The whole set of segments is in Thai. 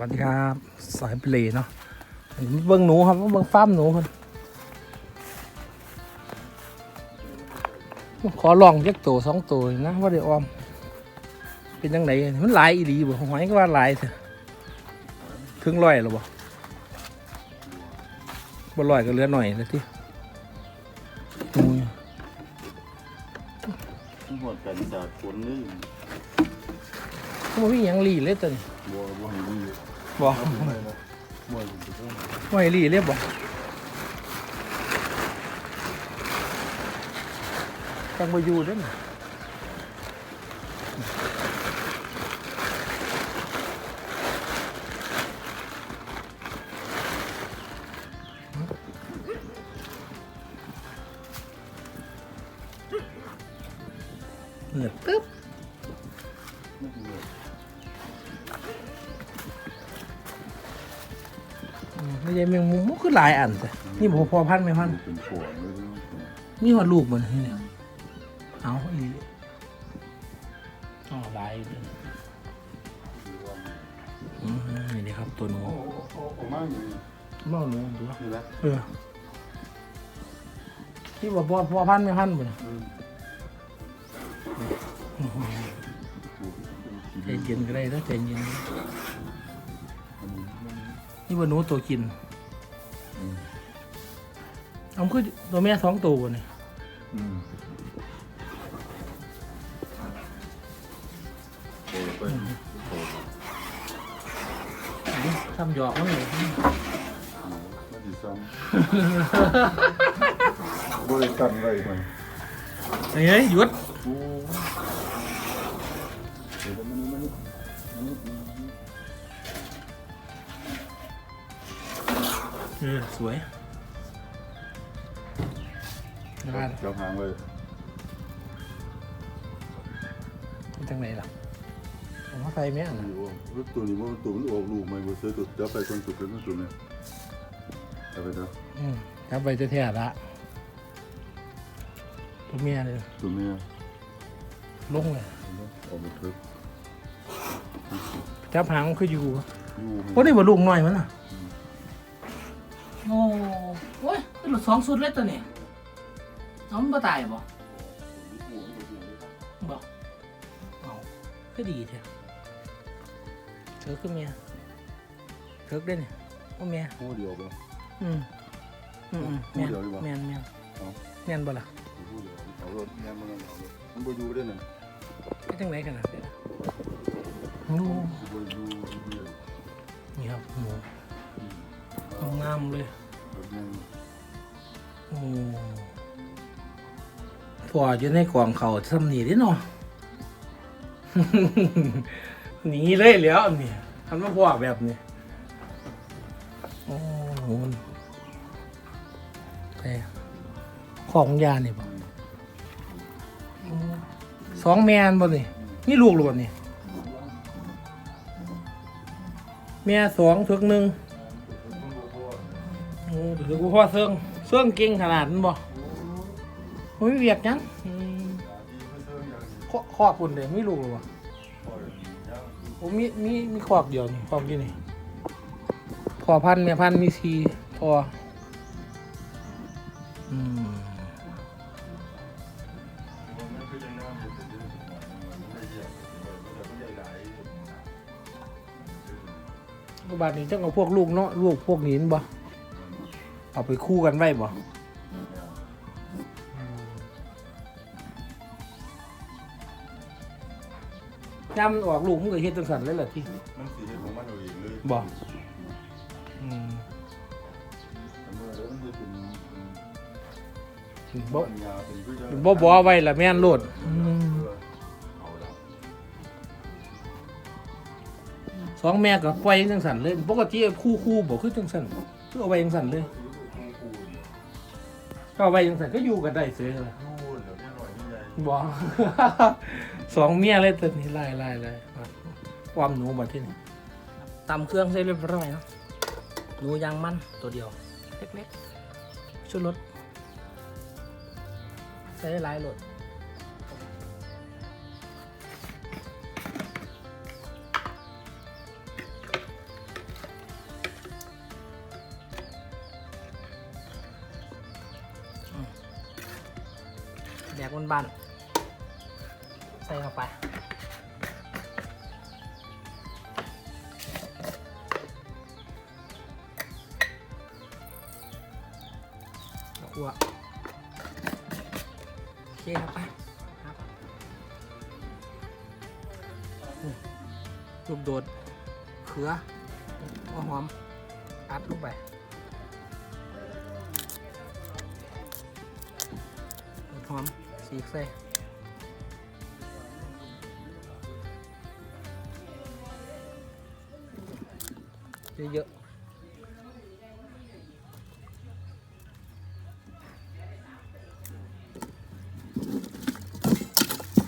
วัสดีครับ สายเปลเนาะอันนี้เบิ้งหนูครับเบิ้งฟาร์มหนูคนขอลองจักตัวสองตัวนี่นะว่าเดี๋ยวออม เป็นยังไงมันหลายอีหลีบ่หอยก็ว่าหลายเถอะถึงร้อยหรอบ่บ่ร้อยก็เหลือหน่อยนะที่หนูทั้งหมดกันจากคนนี่ มันมีหยังหลีเลยตัวนี้บัวบัวให้ดีบ่บัวอยู่ที่ต้นไม่หลีเรียบบ่จังบ่อยู่เด้อน่ะ ไม่ใช่แมงมุมมันคือหลายอันแต่นี่บ่พอพันไม่พันเป็นขวดเลยมีหัวลูกมันนี่เนี่ยเอาอีกอ๋อหลายอยู่เด้ออืมนี่ดีครับตัวหนูโอ้โหมากเลยเมาหนูดูว่านี่แหละเออที่บ่พอพอพันไม่พันบ่เนี่ยใจเย็นก็ได้นะใจเย็น นี่ว่าหนูตัวกินเอาคือตัวแม่สองตัวบ่เนี่ยอืมโอ้ไปโอ้ทำหยอกมันเลยไม่ดีซ้ำ บริษัทอะไรมันเฮ้ยหยุดโอ้เดี๋ยวมันมันมันเออสวยงานเจ้าหางเลยเป็นจังไหนล่ะ ผมว่าใส่แม่นอยู่รถตัวนี้ว่าตัวมันออกลูกไหมบ่ซื้อตัวเดี๋ยวไปคนสุดเป็นตัวนี้เอาไปเด้ออืมครับไปแท้ๆละตัวเมียเลยตัวเมียลงเลยออกมาเถอะจับหางมันคืออยู่อยู่โอ้นี่บ่ลูกน้อยมันอะ โอ้โอ้ยเป็นหลุดสองสุดเลยตัวนี้เอามันบ่ตายบ่บ่เอาก็ดีแท้เธอคือเมียเธอได้เนี่ยโอ้เมียหัวเดียวบ่อืมอืมอืมแมนพูดเดี๋ยวดีกว่าแมนแมนเอาแมนบ่ล่ะหัวเดียวเอารถแม่มันเอารถมันบ่อยู่ได้นั่นไม่จังไรขนาดนี้ล่ะโอ้บ่อยู่เดียวนี่ครับหมูงามเลย รถยังโอ้พออยู่ในกล่องเขาทำหนีได้เนาะ หนีเลยแล้วนี่คันมาพอแบบนี้โอ้โหแต่ของยานี่บ่สองแมนบ่นี่นี่ลูกหรือบ่นี่ แม่สองถึกหนึ่ง โอ้ถือกูพ่อเสื่องเสื่องเก่งขนาดนั้นบ่โอ้ยเวียกยังอืมข้อข้อคุณเด้ไม่ลูกหรอบ่โอ้มีมีมีขอกเดียวนี่ขอกอยู่นี่พอพันธุ์แม่พันมีสีพออืมบาทนี้จังเอาพวกลูกเนาะลูกพวกนี้บ่ เอาไปคู่กันไว้บ่ย่ำมันออกลูกมันก็เฮ็ดจังสันเลยล่ะที่มันสิเฮ็ดของมันเอาเองเลยบ่อืมเมื่อแล้วมันจะเป็นบ่ปัญญาเป็นคือจะบ่บ่ไว้ละแม่นโลดอืมเอาละสองแม่ก็ปล่อยจังสันเลย ปกติคู่คู่บ่คือจังสันคือเอาไว้จังสันเลย ก็เอาไว้จังสันก็อยู่กันได้เสือเลยนู่นเดี๋ยวแม่หน่อยนี่ใหญ่บอสองเมียเลยตัวนี้ไล่ไล่ไล่ความหนูมาที่นี่ตำเครื่องใส่เรียบร้อยเนาะหนูยางมันตัวเดียว เล็กๆชุดรถใส่หลายรถ กบ้านๆใส่เข้าไปขัวโอเคครับไปครับนี่ลูกโดดเขือหัวหอม อัดลงไปหอม สีกใส่เยอะๆ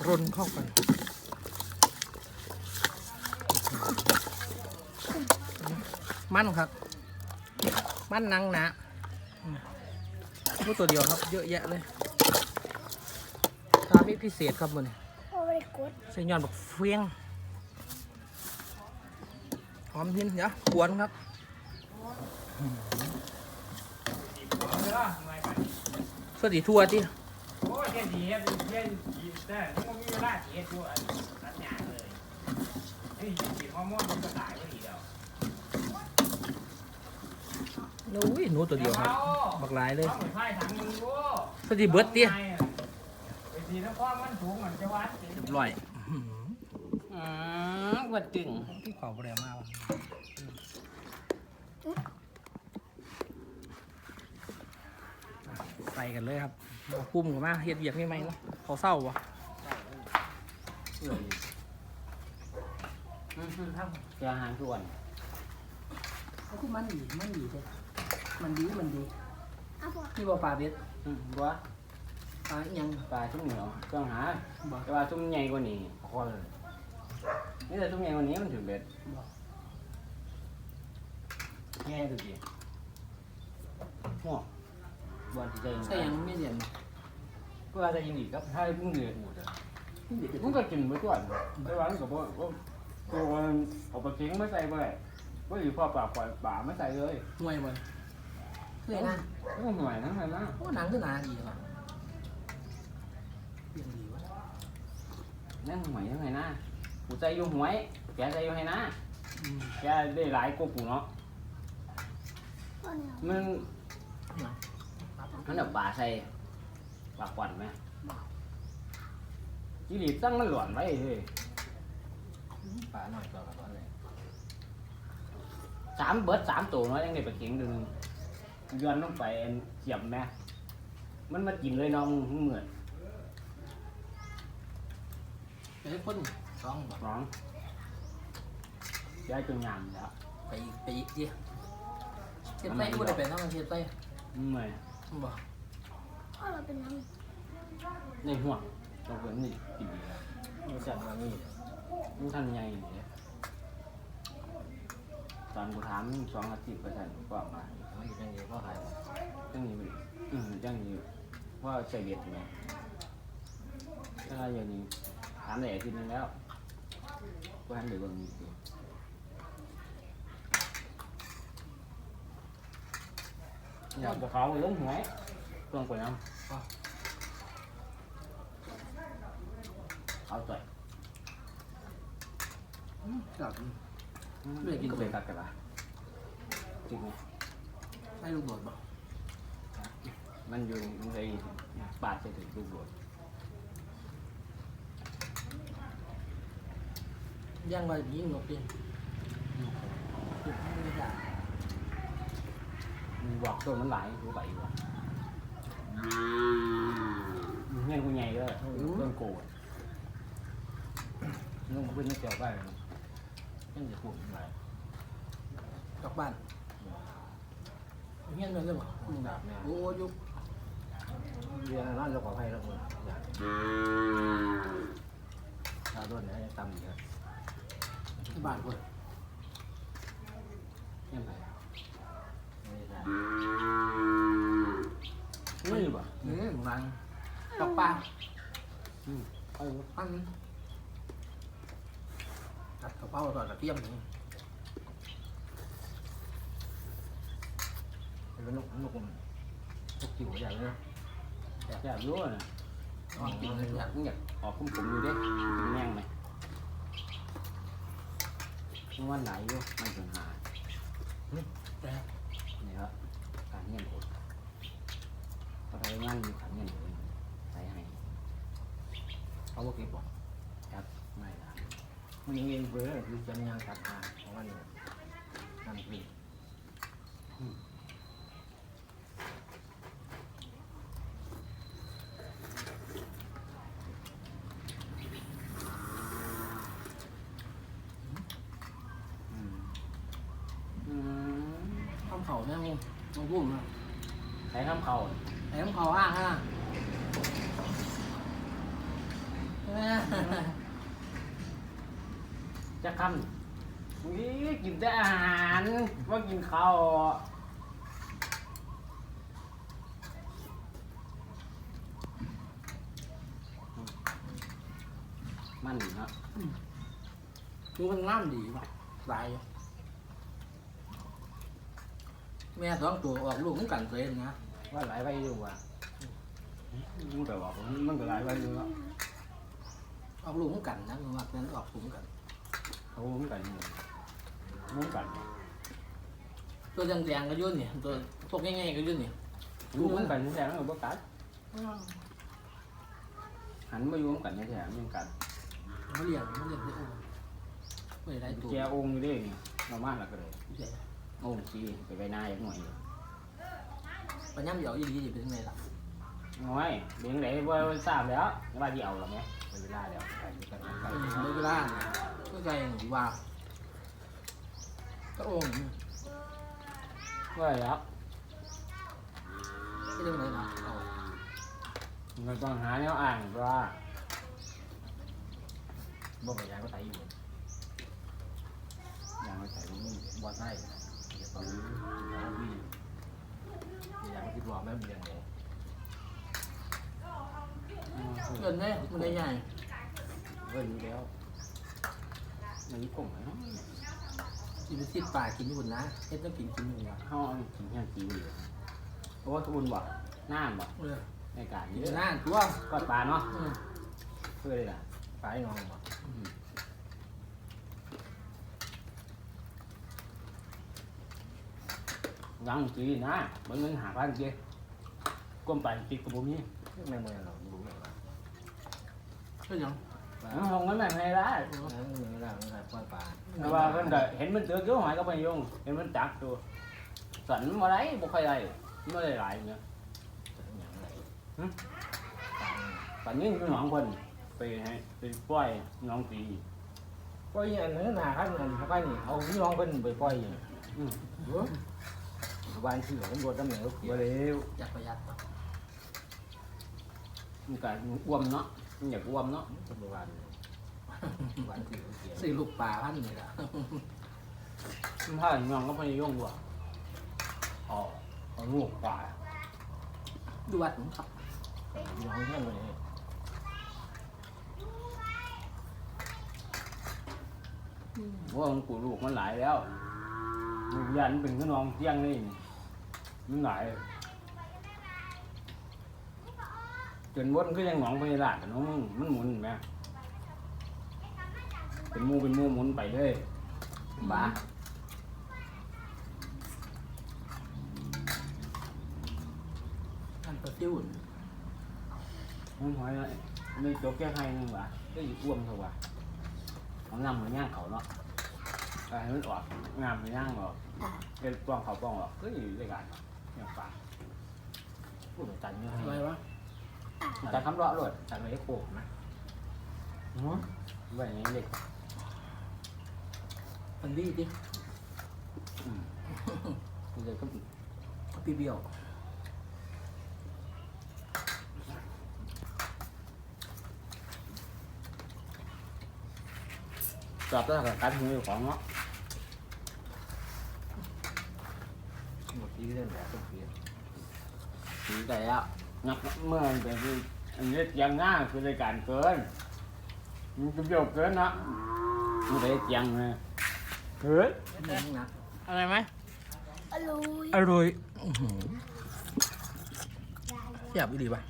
ร่นเข้ากันมั่นครับ มั่นนังนาอืมรู้ตัวเดียวครับ เยอะแยะเลย พิเศษครับมันโอ้ไม่ได้กดใส่ยอนบักเฟียงหอมหินเดี๋ยวกวนครับสวัสดีทัวร์ที่โอ้ยเฮ็ดดีเฮ็ดดีเฮ็ดดีแต่ยังบ่มีเวลาสิเฮ็ดอยู่อันตัดหญ้าเลยเฮ้ยสิฮอร์โมนมันก็ตายพอดีแล้วอุ้ยหนูตัวเดียวครับบักหลายเลยเอาไปไฟถังมึงดูสวัสดีเบิร์ดเตี้ย ไปดีแล้วความมันสูงมันจะวัดสิเรียบร้อยอืมวัดตึงที่ขอบแรงมากว่ะใส่กันเลยครับเอาคุ้มกันมาเฮ็ดเบียกไม่ไหมเนาะเขาเศร้าวะเสียอาหารทุกวันเขาคือมันดีมันดีเลยมันดีมันดีเอาบอกนี่บ่ปลาเบ็ดอืมบ่ ปลาอิหยังปลาชุ่มเหนียวเครื่องหาบ่แต่ว่าชุ่มใหญ่กว่านี้พอเลยนี่แต่ชุ่มใหญ่กว่านี้มันถึงเบ็ดบ่แง่ดูดิหัวบอลที่ใจใส่หยังไม่เรียนก็ว่าจะยินดีครับถ้ามึงเหนื่อยหมดอะนี่เด็กมึงก็กินไปก่อนแต่ว่ามึงก็บ่บ่ตัวมันเอาไปทิ้งไม่ใส่บ่ได้บ่อยู่พอปากปล่อยป่าไม่ใส่เลยห่วยบ่เคยนะก็หน่วยนั่นแหละนะโอ้หนังคือหนาดีว่ะเปลี่ยนดีวะ นั่นหน่วยยังไงนะกูใจอยู่หวย แกใจอยู่ให้นะอืมแกได้หลายกว่ากูเนาะพ่อเนี่ยมันหนังมันเอาป่าใส่ปากควันไหมจีรีบตั้งมันหลวนไว้เลยปลาหน่อยกว่าปลาเลยสามเบิดสามตัวเนาะยังได้ไปเข็งดึงย้อนลงไปเสียบแม่มันมากินเลยเนาะมึงเหมือน ไปให้คนสองบ่ร้องย้ายจนงามแล้วไปอีกไปอีกดิเทียบไส้บ่ได้ไปเนาะเทียบไส้เมื่อยบ่พ่อเราเป็นน้ในห่วงเราเกิดนี่กินดีแล้วมีจัดมานี่มึงทำยังไงเนี่ยตอนกูถามสองอาทิตย์ไปสั่นก็ออกมามันอยู่จังได๋ก็หายจังนี้มันอืมจังนี้ว่าใส่เบ็ดไหมถ้าอย่างนี้ถามได้อาทิตย์นึงแล้วก็ให้เดี๋ยวเบิ่งอยู่อยากจะเขาเรื่องหวยเครื่องกว่าน้ำเอาต่อยจับไม่ได้กินก็ไปตัดกันละจริงไหมให้ลูกโดดบ่มันอยู่มันเลยปาดใส่ถึงลูกโด ย่างว่ายิงนกดิไม่ได้มันบอกตัวมันหลายตัวไหลว่ะเงี้ยกูใหญ่เลยต้นโกดนุ่งขึ้นไม่เกี่ยวไปยังจะปลูกอะไรกลับบ้านเฮียนเลยบ่โอ้ยุบเรียนนั่นเราขอให้แล้วมึงถ้าโดนเนี่ยจะตำอยู่ที่ บ้านพุ่นยังไงไม่รู้ป่ะอืมรังกับปลาเอาอันตัดกระเพราต่อตะเกียบนี่เป็นนกนกนกจิ๋วใหญ่เลยอยากรู้นะเอาออกกินเลยอยากอยากออกคุ้มผมอยู่เด้กินแม่งไหม มันว่าไหลอยู่มันถึงหาแต่เนี่ยครับการเงียบโอดพอทำงานมีขันเงียบโอดใส่ให้เขาบอกกี่บอกครับไม่ละมันยังเองเบื่อคือจะยังตัดทางของมันอยู่นั่นคืออืมอืม ข้าวเขาแม่งมาพูดมา ใส่ข้ามเข่าแถมเขาอ่างฮะใช่ไหมจะคำอุ้ยกินแต่อาหารว่ากินข้าวมันเนาะคือมันงามดีป่ะตายอยู่ แม่สองตัวออกลูกมันกันเลยนะ ว่าหลายใบอยู่ว่ะมันก็บอกมันก็หลายใบอยู่แล้วออกลูกมันกันนะมันว่านั้นออกลูกมันกันเขามุ้งกันอยู่มุ้งกัน ตัวแดงๆก็อยุ่นนี่ตัวพวกง่ายๆก็อยุ่นนี่มุ้งกันแท้ๆมันก็บ่กัดหันมาอยู่มุ้งกันแท้ๆมันยังกัดมันเลี้ยงมันเลี้ยงได้โอ้ไม่ได้ตัวแกองอยู่เด้นี่เรามาแล้วก็เลยเดี๋ยว โอ้งชีไปไปหน้าอย่างหน่อยปัญญามเดี๋ยวอีหลีจะเป็นไงล่ะน้อยเลี้ยงไหนว่าทราบแล้วว่าที่เอาหรอไหมไปเวลาแล้วไปกันไปอืมไม่เวลาก็ใจหนูว่าก็โอ่งนี่ว่าแล้วไม่เรื่องอะไรนะเอามันต้องหาแนวอ่างว่าบ่ไปยางก็ไตอยู่ยางก็ไตมันบ่ใช่เดี๋ยว ตอนนี้ยางวิ่งยางที่รอแม่เบียงเลยเงินเนี่ยมันได้ใหญ่ก็รู้แล้วมันมีกลุ่มนะกินไปสิบป่ากินญี่ปุ่นนะเฮ็ดต้องกินกินหนึ่งว่ะเขาเอากินแค่กีวีเพราะว่าทุนบ่น้ำบ่เออในการกินี้นหน้าตัวก็ปลาเนาะอืมเพื่อเลยล่ะไปนอนบ่ ยังจีนะมันเงินหาพันเจ๊ก้มไปติดกับผมนี่ไม่เมื่อเรารู้ไหมว่าก็ยังมันลงนั้นไม่ได้นั้นเวลาเวลาปล่อยปลาแต่ว่าเพิ่นก็เห็นมันเจอเกี่ยวหอยก็ไปยงเห็นมันจักตัวสันมาได้บ่ค่อยได้ไม่ได้หลายเนี่ยจะเป็นอย่างไรตอนนี้คือหนองเพิ่นไปให้ไปปล่อยหน้องตีปล่อยอันนั้นนาครับอันเขาไปนี่เอาพี่น้องเพิ่นไปปล่อยอืม บ้านที่เขาบวชตำแหน่งเขาเขียบ่นได้อยากประหยัดต่อมันก็อ้วมเนาะมันอยากอ้วมเนาะตำรวจบ้านที่เขาเขียนซื้อลูกปลาพันนี่ละมันพาหน้องก็ไปยงบ่อ๋อเอาลูกปลาดูวัดผมครับพี่น้องนั่นเลยว่ามันกูลูกมันหลายแล้วลูกยันเป็นขนองเที่ยงนี่ มันหลายจนวนก็ยังหนองไปลาดเนาะมึงมันหมุนแหมเป็นหมูเป็นหมูหมุนไปเลยบ้าอันประซิวมันหอยเลยไม่จบแก้ให้นึงวะก็อยู่อ้วมเถอะวะเอาน้ำมันย่างเขาเนาะแต่ให้มันออกน้ำมันย่างออกเป็นป้องเขาป้องออกก็อยู่ด้วยกัน อย่างปากพูดตันเยอะอะไรให้วะแต่คำร้อรวดตันไว้โขกนะไว้อย่างนี้เด็กมันดีดิเด็กก็ปีเบี้ยวจอบแล้วกับการมือของเนาะ หมดที่เรื่องแบบต้องเขียนถึงแต่แล้วนักเมื่อมันเป็นที่อันนี้ยังง่ายคือรายการเกิน มันจะเบี้ยวเกินนะมันได้ยังเลยเฮ้ยนี่นะอะไรไหมอร่อยอร่อยอยากอีดีป่ะ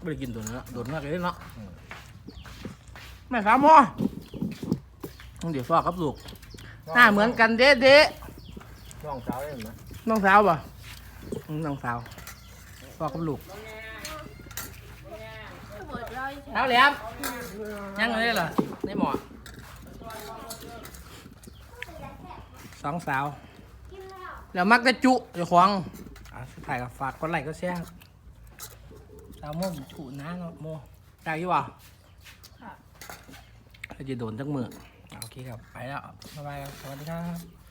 ไม่ได้กินตัวนี้ละโดนมากเลยเนาะแม่สามหมอเดี๋ยวฟอกครับลูกหน้าเหมือนกันเด๊ะเด๊ะน้องสาวได้ไหม น้องสาวป่ะอืมน้องสาวฟอกกับลูกเบิดร้อยเท้าแหลมยังไงล่ะในหมอสองสาวกินแล้วแล้วมักจะจุเดี๋ยวควงอะสุดท้ายก็ฝากกดไลค์ก็แชร์สาวโมจุนะเนาะโมได้อยี่บ่จะโดนจักมืออะโอเคครับ ไปแล้วบ๊ายบายครับ สวัสดีครับ